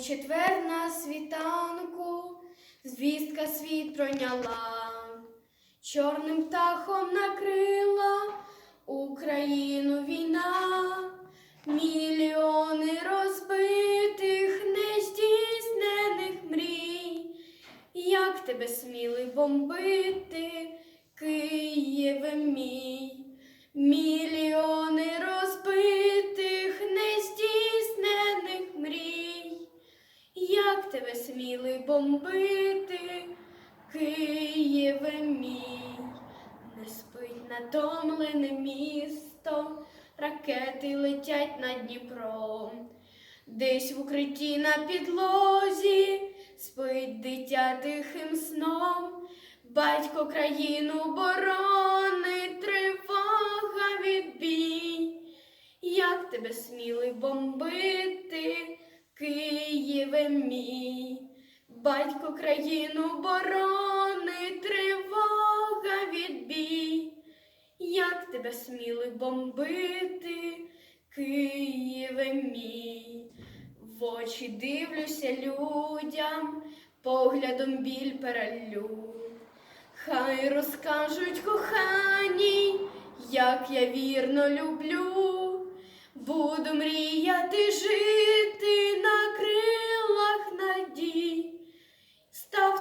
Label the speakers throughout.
Speaker 1: четвер на світанку звістка світ пройняла, чорним птахом накрила Україну війна, мільйони розбитих, нездійснених мрій. Як тебе сміли бомбити, Києве мій, Як тебе сміли бомбити, Києве мій, не спить натомлене місто, ракети летять над Дніпром. Десь в укритті на підлозі спить дитя тихим сном, батько країну боронить, тривога відбій. Як тебе сміли бомбити, Києве мій, батько країну боронить, тривога відбій. Як тебе сміли бомбити, Києве мій, в очі дивлюся людям, поглядом біль перелю. Хай розкажуть коханій, як я вірно люблю, буду мріяти жити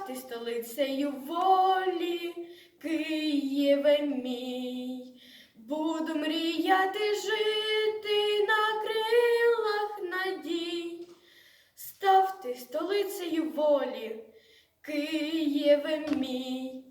Speaker 1: Ставте столицею волі, Києве мій, буду мріяти жити на крилах надій. став ти столицею волі, Києве мій,